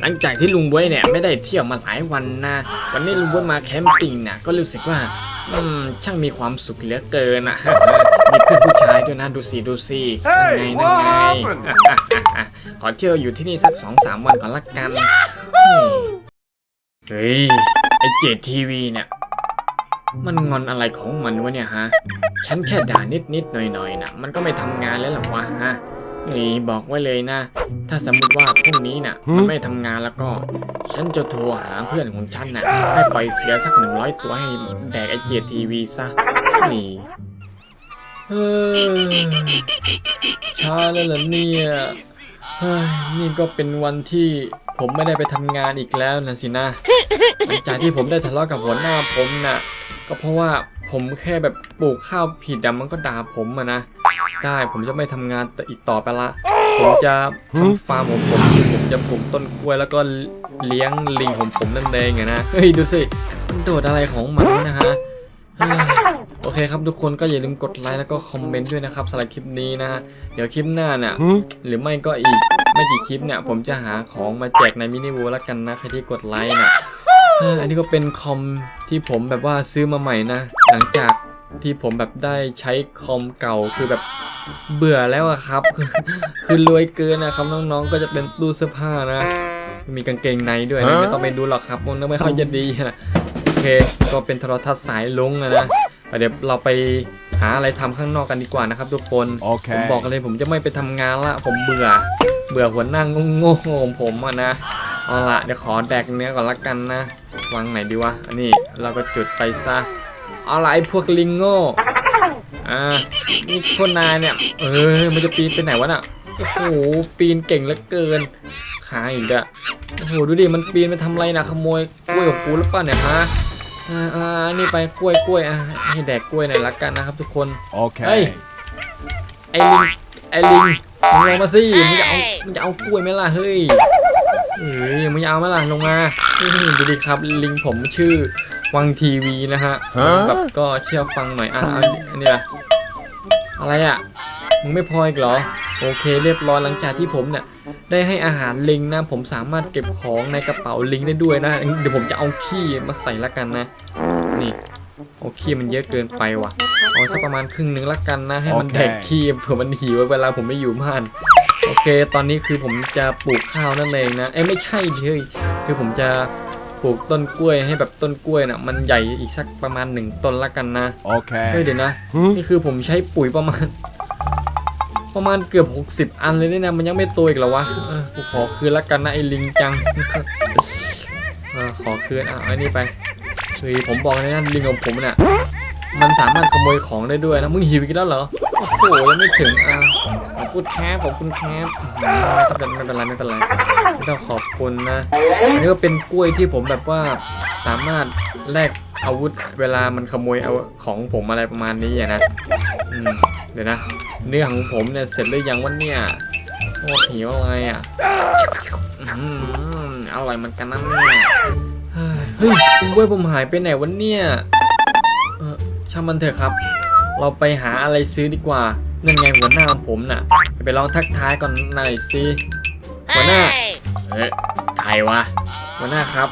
หลังจากที่ลุงบ้วยเนี่ยไม่ได้เที่ยวมาหลายวันนะ วันนี้ลุงบ้วยมาแคมปิ้งน่ะก็รู้สึกว่าอืมช่างมีความสุขเหลือเกินอะ มีเพื่อนผู้ชายด้วยนะดูสิดูสิยังไง Hey, นั่น what ไง happened? ขอเที่ยวอยู่ที่นี่สักสองสามวันก่อนละกัน เฮ้ย ไอเจดทีวีเนี่ย มันงอนอะไรของมันวะเนี่ยฮะ ฉันแค่ด่านิดนิดๆหน่อยหน่อยๆนะมันก็ไม่ทำงานแล้วหรอวะฮะ นี่บอกไว้เลยนะ ถ้าสมมติว่าพรุ่งนี้น่ะ มันไม่ทำงานแล้วก็ ฉันจะโทรหาเพื่อนของฉันน่ะ ให้ปล่อยเสียสักหนึ่งร้อยตัวให้แดกไอเจียทีวีซะนี่เฮ้ยช้าแล้วเหรอเนี่ยเฮ้ยนี่ก็เป็นวันที่ผมไม่ได้ไปทำงานอีกแล้วนะสินะหลังจากที่ผมได้ทะเลาะกับหัวหน้าผมน่ะ ก็เพราะว่าผมแค่แบบปลูกข้าวผิดดำมันก็ด่าผมอะนะ ได้ผมจะไม่ทำงานต่ออีกต่อไปละ ผมจะทำฟาร์มของผมผมจะปลูกต้นกล้วยแล้วก็เลี้ยงลิงของผมนั่นเองอะนะ เฮ้ยดูสิ มันโดดอะไรของมันนะฮะเฮ้ยโอเคครับทุกคนก็อย่าลืมกดไลค์แล้วก็คอมเมนต์ด้วยนะครับสำหรับคลิปนี้นะฮะเดี๋ยวคลิปหน้าเนี่ย หรือไม่ก็อีกไม่กี่คลิปเนี่ย ผมจะหาของมาแจกในมินิวูแล้วกันนะใครที่กดไลค์นะเอ้อ อันนี้ก็เป็นคอมที่ผมแบบว่าซื้อมาใหม่นะ หลังจากที่ผมแบบได้ใช้คอมเก่าคือแบบเบื่อแล้วอะครับคือคือรวยเกินนะครับน้องๆ ก็จะเป็นตู้เสื้อผ้านะ มีกางเกงในด้วยนะไม่ต้องไปดูหรอกครับมันไม่ค่อยจะดีอะโอเค ก็เป็นโทรทัศน์สายลุงอะนะเดี๋ยวเราไปหาอะไรทำข้างนอกกันดีกว่านะครับทุกคนผม Okay. บอกเลยผมจะไม่ไปทำงานละ ผมเบื่อ เบื่อหัวหน้างงงๆของผมอะนะ เอาละเดี๋ยวขอแดกเนื้อก่อนละกันนะ วางไหนดีวะ อันนี้เราก็จุดไปซะ เอาละไอ้พวกลิงโง่ อ่า นี่พวกนายเนี่ย เออ มันจะปีนไปไหนวะน่ะ โอ้โห ปีนเก่งเหลือเกินขาอีกอะโอ้โห ดูดิ มันปีนไปทำอะไรนะขโมยกล้วยของกูหรือเปล่าเนี่ยฮะอ่าอ่านี่ไปกล้วยกล้วยอะให้แดกกล้วยหน่อยละกันนะครับทุกคน Okay. ไอ้ลิง ไอ้ลิงมึงลงมาสิมึงจะเอามึงจะเอากล้วยไหมล่ะ เฮ้ยเอ้ยมึงจะเอาไหมล่ะ ลงมานี่ ดูดิครับ ลิงผมชื่อวังทีวีนะฮะฮะแบบก็เชื่อฟังหน่อยอะเอาอันนี้ละอะไรอะมึงไม่พออีกเหรอ โอเคเรียบร้อยหลังจากที่ผมเนี่ยได้ให้อาหารลิงนะ ผมสามารถเก็บของในกระเป๋าลิงได้ด้วยนะเดี๋ยวผมจะเอาขี้มาใส่ละกันนะ นี่โอขี้มันเยอะเกินไปว่ะเอาสักประมาณครึ่งหนึ่งละกันนะ ให้มันโอเคแดกขี้เผื่อมันหิวเวลาผมไม่อยู่บ้านโอเค ตอนนี้คือผมจะปลูกข้าวนั่นเองนะ เอ้ยไม่ใช่ดิเฮ้ยคือผมจะ ปลูกต้นกล้วยให้แบบต้นกล้วยน่ะมันใหญ่อีกสักประมาณหนึ่งต้นละกันนะเฮ้ย Okay. เดี๋ยวนะ Hmm? นี่คือผมใช้ปุ๋ยประมาณ ประมาณเกือบ 60 อันเลยเนี่ยนะมันยังไม่โตอีกเหรอวะเออกูขอคืนละกันนะไอ้ลิงจังเออขอคืนอะเอาอันนี้ไปเฮ้ยผมบอกเลยนะลิงของผมเนี่ยมันสามารถขโมยของได้ด้วยนะมึงหิวอีกแล้วเหรอโอ้โหยังไม่ถึงอะขอบ คุณแคบขอบคุณแคบอื้อหือไม่เป็นไรไม่เป็นไรไม่เป็นไรไม่ต้องขอบคุณนะอันนี้ก็เป็นกล้วยที่ผมแบบว่าสามารถแลกอาวุธเวลามันขโมยเอาของผมอะไรประมาณนี้อะนะอืมเดี๋ยวนะเนื้อของผมเนี่ยเสร็จหรือยังวะเนี่ยโอ้หิวอะไรอะอืมอร่อยเหมือนกันนั่นเนี่ยเฮ้ยคุณบ้วยผมหายไปไหนวะเนี่ยช่างมันเถอะครับ เราไปหาอะไรซื้อดีกว่า นั่นไงหัวหน้าของผมน่ะ ไปลองทักทายก่อนหน่อยสิ หัวหน้าเฮ้ยใครวะ หัวหน้าครับ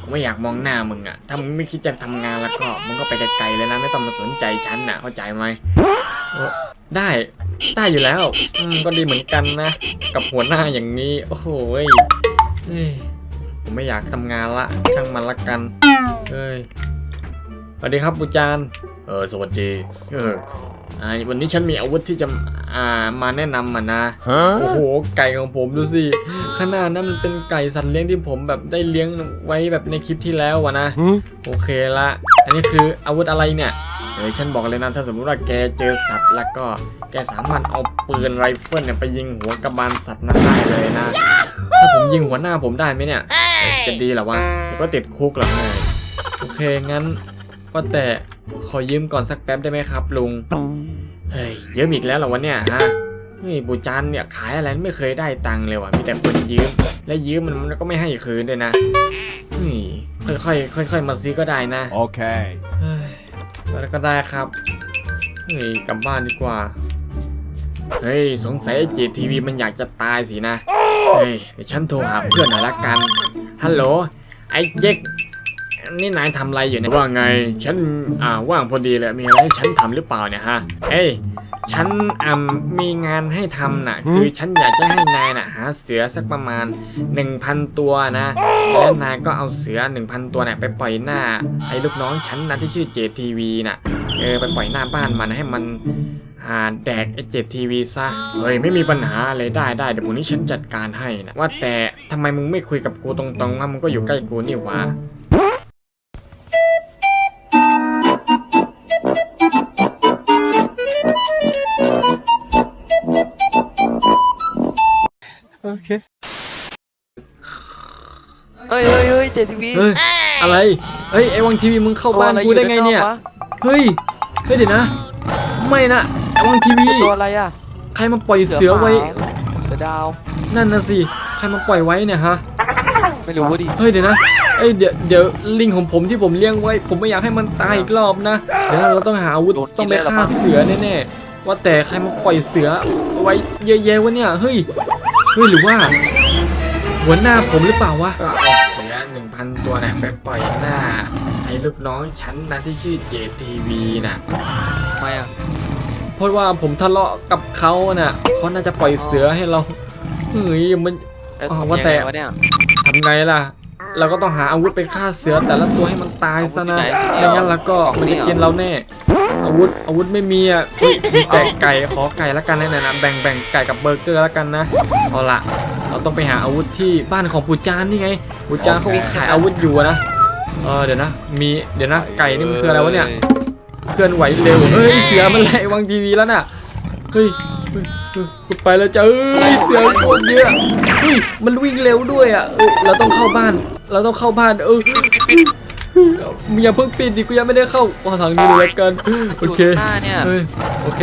ผมไม่อยากมองหน้ามึงอะถ้ามึงไม่คิดจะทำงานแล้วก็มึงก็ไปไกลๆเลยนะ ไม่ต้องมาสนใจฉันน่ะ เข้าใจไหมเออได้ ได้อยู่แล้วอืมก็ดีเหมือนกันนะ กับหัวหน้าอย่างนี้ โอ้โหยเฮ้ยผมไม่อยากทำงานละ ช่างมันละกัน เฮ้ย สวัสดีครับปูจาน เออสวัสดีเอออ่าวันนี้ฉันมีอาวุธที่จะอ่ามาแนะนำมันนะโอ้ Huh? โหไก่ของผมดูสิขนาดนั้นมันเป็นไก่สัตว์เลี้ยงที่ผมแบบได้เลี้ยงไว้แบบในคลิปที่แล้ววะนะ Hmm? โอเคละอันนี้คืออาวุธอะไรเนี่ยเฮ้ยฉันบอกเลยนะถ้าสมมติว่าแกเจอสัตว์แล้วก็แกสามารถเอาปืนไรเฟิลเนี่ยไปยิงหัวกระบาลสัตว์นั้นได้เลยนะ ถ้าผมยิงหัวหน้าผมได้ไหมเนี่ยเอ้ยจะดีเหรอวะเดี๋ยวก็ติดคุกหรอกไงโอเคงั้น ก็แต่ขอยืมก่อนสักแป๊บได้ไหมครับ ลุง เฮ้ยยืมอีกแล้วเหรอวะเนี่ยฮะเฮ้ยบูจันเนี่ยขายอะไรไม่เคยได้ตังค์เลยว่ะมีแต่คนยืม และยืมมันมันก็ไม่ให้คืนด้วยนะเฮ้ยค่อยๆค่อย ๆ มาซื้อก็ได้นะ Okay. เฮ้ยแล้วก็ได้ครับเฮ้ยกลับบ้านดีกว่า เฮ้ยสงสัยไอ้เจทีวีมันอยากจะตายสินะ เฮ้ยเดี๋ยวฉันโทรหาเพื่อนหน่อยละกัน ฮัลโหลไอ้เจ๊ก นี่นายทำอะไรอยู่เนี่ยว่าไง ฉันอ่าว่างพอดีเลยมีอะไรให้ฉันทำหรือเปล่าเนี่ยฮะเอ้ยฉันอ่ามีงานให้ทำน่ะ คือฉันอยากจะให้นายน่ะหาเสือสักประมาณ 1,000 ตัวนะแล้วนายก็เอาเสือ 1,000 ตัวเนี่ยไปปล่อยหน้าไอ้ลูกน้องฉันนะที่ชื่อเจทีวีน่ะเออไปปล่อยหน้าบ้านมันให้มันหาแดกไอ้เจทีวีซะ เฮ้ยไม่มีปัญหาเลยได้ได้เดี๋ยวพรุ่งนี้ฉันจัดการให้นะว่าแต่ทำไมมึงไม่คุยกับกูตรงๆว่ามึงก็อยู่ใกล้กูนี่หวะ เฮ้ยเฮ้ยเฮ้ยเจทีวีเฮ้ยอะไรเฮ้ยไอ้วังทีวีมึงเข้าบ้านกูได้ไงเนี่ยเฮ้ยเฮ้ยเดี๋ยวนะ ไม่นะไอ้วังทีวีตัวอะไรอะใครมาปล่อยเสือไว้เสือดาวนั่นนะสิใครมาปล่อยไว้เนี่ยฮะไม่รู้ว่าดิเฮ้ยเดี๋ยวนะเอ้ยเดี๋ยวเดี๋ยวลิงของผมที่ผมเลี้ยงไว้ ผมไม่อยากให้มันตายอีกรอบนะเดี๋ยวนะเราต้องหาอาวุธต้องไปฆ่าเสือแน่ๆว่าแต่ใครมาปล่อยเสือเอาไว้เยอะแยะวะเนี่ยเฮ้ยเฮ้ยหรือว่า หัวหน้าผมหรือเปล่าวะ ก็เอาเสือหนึ่งพันตัวเนี่ยไปปล่อยหน้า ไอ้ลูกน้องฉันนะที่ชื่อเจทีวีน่ะทำไมอะเพราะว่าผมทะเลาะกับเขาน่ะเขาน่าจะปล่อยเสือให้เราเฮ้ยมัน เอ้ยอ๋อทำว่าแต่ ยังไงวะเนี่ยทำไงล่ะ เราก็ต้องหาอาวุธไปฆ่าเสือแต่ละตัวให้มันตายซะนะอาวุธอยู่ไหนไม่งั้นแล้วก็ของมันนี่จะเหรอกินเราแน่ อาวุธอาวุธไม่มีอะเฮ้ยมีแต่ไก่ขอไก่ละกันนะนะแบ่งแบ่งไก่กับเบอร์เกอร์ละกันนะเอาละ เราต้องไปหาอาวุธที่บ้านของปู่จานนี่ไงปู่จานเขาขายอาวุธอยู่อะนะเออเดี๋ยวนะมีเดี๋ยวนะไก่นี่มันคืออะไรวะเนี่ยเคลื่อนไหวเร็วเฮ้ยเสือมันไล่วางทีวีแล้วน่ะเฮ้ยเฮ้ยเฮ้ยกูไปแล้วจ้าเอ้ยเสือโคตรเยอะเฮ้ยมันวิ่งเร็วด้วยอะเอ้ยเราต้องเข้าบ้าน เราต้องเข้าบ้านเออมึงอย่าเพิ่งปิดดิกูยังไม่ได้เข้าว่าทางนี้เลยละกันโอเคยู่ข้างหน้าเนี่ยเฮ้ยโอเค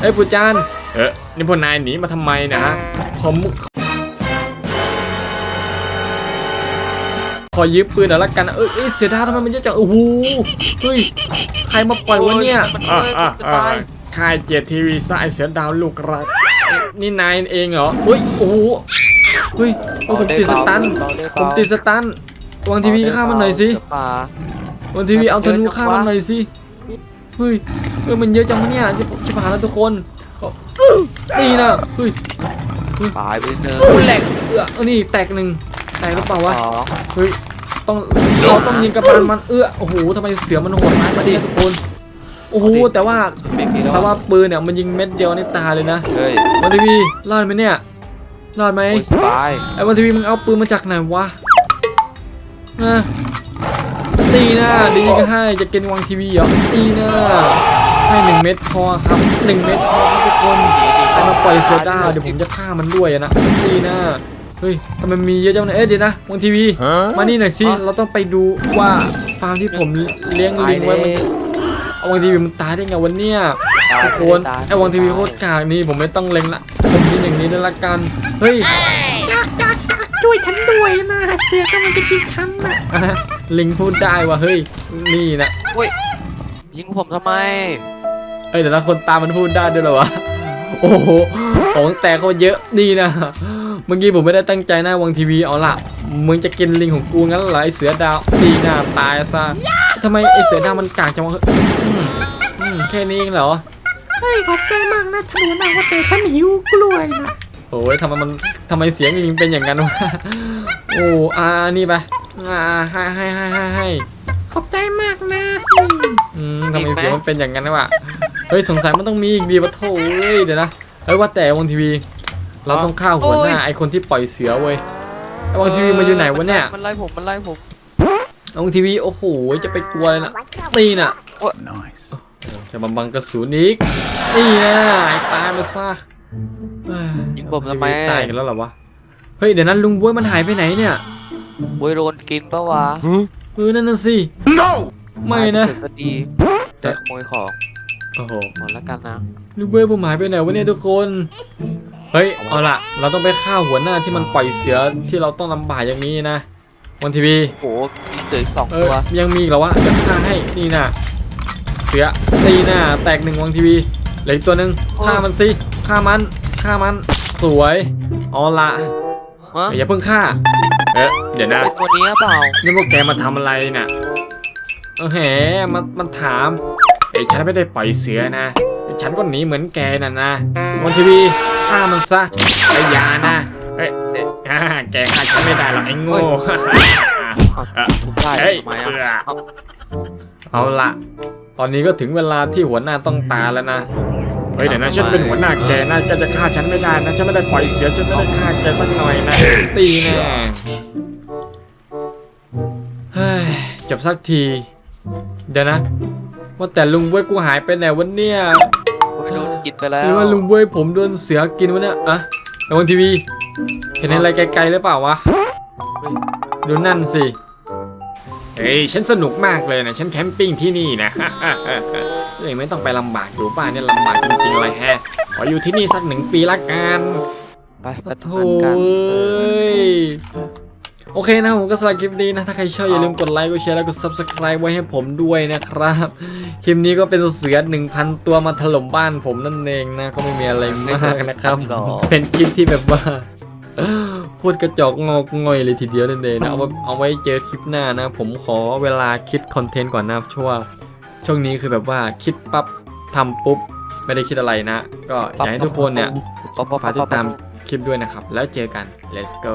เอ้ยปู่จานเอ๊ะนี่พวกนายหนีมาทำไมเนะฮะผม ขอยืมปืนหน่อยละกันเอ้ยเอ้ยเสียดายทำไมมันเยอะจังโอ้โหเฮ้ยใครมาปล่อยวะเนี่ยโอ้ยมันอะมันอะจะตายอะค่ายเจ็ดทีวีสายเสือดาวลูกรักเอ๊ะนี่นายเองเหรอเฮ้ยโอ้โหเฮ้ยโอ้ยผมติดสตันเบาได้ผมเบาติดสตันวางทีวีฆ่ามันหน่อยสิเสืป่าวางทีวีเอาธนูฆ่ามันหน่อยสิเฮ้ยเฮ้ยมันเยอะจังวะเนี่ยจะจะผ่านแล้วทุกคนนี่นะเฮ้ยตายไปเนโอ้แหลกเออเอานี่แตกหนึ่งแตกหรือเปล่าวะ สองเฮ้ย ต้องเราต้องยิงกระบาลมันเอื้อ โอ้โหทำไมเสือมันโหดร้ายมาเนี่ยทุกคน โอ้โห แต่ว่าไม่มีแล้วแต่ว่าปืนเนี่ยมันยิงเม็ดเดียวในตาเลยนะ เฮ้ยวันทีวีรอดไหมเนี่ย รอดไหมโอ้ยสบาย ไอ้วันทีวีมึงเอาปืนมาจากไหนวะนะตีหน้าดีก็ให้จะเกินวังทีวีเหรอ ตีหน้าให้หนึ่งเม็ดพอครับหนึ่งเม็ดพอครับทุกคน ใครมาปล่อยเสือดาวเดี๋ยวผมจะฆ่ามันด้วยอะนะตีหน้า เฮ้ยทำไมมีเยอะจังเลยเอ๊ะเดี๋ยวนะวังทีวี มานี่หน่อยสิ เราต้องไปดูว่าฟาร์มที่ผมเลี้ยงลิงไว้มันเอาวังทีวีมันตายได้ไงวันเนี้ยทุกคนไอ้วังทีวีโคตรกากนี่ผมไม่ต้องเล็งละผมยิงอย่างนี้นั่นละกัน เฮ้ยจักจักจักช่วยฉันด้วยนะเสือกำลังจะกินฉันนะอะลิงพูดได้ว่ะเฮ้ย นี่นะอุ้ยยิงผมทำไมเฮ้ยเดี๋ยวนะคนตามมันพูดได้ด้วยเหรอวะ โอ้โห ของแตกเขาเยอะนี่นะ เมื่อกี้ผมไม่ได้ตั้งใจนะวังทีวีเอาล่ะมึงจะกินลิงของกูงั้นเหรอไอเสือดาวดีหน้าตายซะทำไมไอเสือดาวมันกากจังวะอืมอืมแค่นี้เองเหรอเฮ้ยขอบใจมากนะถนนนะว่าแต่ฉันหิวกล้วยนะโอ้ยทำไมมันทำไมเสียงลิงเป็นอย่างนั้นวะโอ้อ่านี่ไปอ่าให้ให้ให้ให้ให้ขอบใจมากนะอืมอืมทำไมเสียงมันเป็นอย่างนั้นวะเฮ้ยสงสัยมันต้องมีอีกดีวะโถ่เอ้ยเดี๋ยวนะ เฮ้ยว่าแต่วงทีวี เราต้องฆ่าหัวหน้าไอคนที่ปล่อยเสือเว้ยไอวงทีวีมาอยู่ไหนวะเนี่ยมันไล่ผมมันไล่ผมวงทีวีโอ้โหจะไปกลัวเลยนะตีน่ะจะมาบังกระสุนอีกนี่นะไอ้ตายมาซะเอ้ยยิงผมทำไมวงทีวีตายกันแล้วเหรอวะเฮ้ยเดี๋ยวนั้นลุงบ้วยมันหายไปไหนเนี่ยบวยโดนกินปะวะเออนั่นน่ะสิไม่นะถึงก็ดีแต่ขโมยของ โอ้โหหมดแล้วกันนะลูกเบ้ยผมหายไปไหนวะเนี่ยทุกคน เฮ้ยเอาล่ะเราต้องไปฆ่าหัวหน้าที่มันปล่อยเสือที่เราต้องลำบากอย่างนี้นะวันทีวีโหมีเสืออีกสองเอตัอวยังมีอีกเหรอวะเดี๋ยวฆ่าให้นี่นะเสือตีหน้าแตกหนึ่งวังทีวีเหลืออีกตัวหนึ่งฆ่ามันสิฆ่ามันฆ่ามันสวยเอาละฮะอย่าเพิ่งฆ่า เอ๊ะเดี๋ยวนะ เป็นตัวนี้หรือเปล่านี่พวกแกมาทำอะไรน่ะเออแหมมันมันถาม เอ้ยฉันไม่ได้ปล่อยเสือนะฉันก็หนีเหมือนแกน่ะนะวันทีวีฆ่ามันซะไอ้อยานะเอ้ยเอ้ยอ่าแกฆ่าฉันไม่ได้หรอกไอ้โง่อ้าวถูกได้เฮ้ยทำไมเบื่ออะเอ้าเอาละตอนนี้ก็ถึงเวลาที่หัวหน้าต้องตาแล้วนะเฮ้ยเดี๋ยวนะฉันเป็นหัวหน้าแกนะแกจะฆ่าฉันไม่ได้นะฉันไม่ได้ปล่อยเสียฉันไม่ได้ฆ่าแกสักหน่อยนะตีแน่เฮ้ยจบสักที เดี๋ยวนะ ว่าแต่ลุงเว้ยกูหายไปไหนวันเนี้ยโอ้ยโดนกินไปแล้หรือวว่าลุงเว้ยผมโดนเสือกินวะเนี่ยอะในวันทีวี เห็นอะไรไกลๆหรือเปล่าวะเฮ้ยดูนั่นสิเฮ้ยฉันสนุกมากเลยนะ ฉันแคมปิ้งที่นี่นะเลยไม่ต้องไปลำบากอยู่บ้านเนี่ยลำบากจริงๆเลยแฮะขออยู่ที่นี่สักหนึ่งปีละกันไปไปโธ่ทำงานกันเออ โอเคนะผมก็สำหรับคลิปนี้นะ ถ้าใครชอบอย่าลืมกดไลค์กดแชร์แล้วกด subscribe ไว้ให้ผมด้วยนะครับ คลิปนี้ก็เป็นเสือ 1,000 ตัวมาถล่มบ้านผมนั่นเองนะ ก็ไม่มีอะไรมากนะครับ เป็นคลิปที่แบบว่าพูดกระจอกงอกง่อยเลยทีเดียวนั่นเองนะ เอาไว้เอาไว้เจอคลิปหน้านะ ผมขอเวลาคิดคอนเทนต์ก่อนนะครับช่วงช่วงนี้คือแบบว่าคิดปั๊บทำปุ๊บไม่ได้คิดอะไรนะ ก็อยากให้ทุกคนเนี่ยปั๊บปั๊บฝาปั๊กบติดตามคลิปด้วยนะครับ แล้วเจอกัน let's go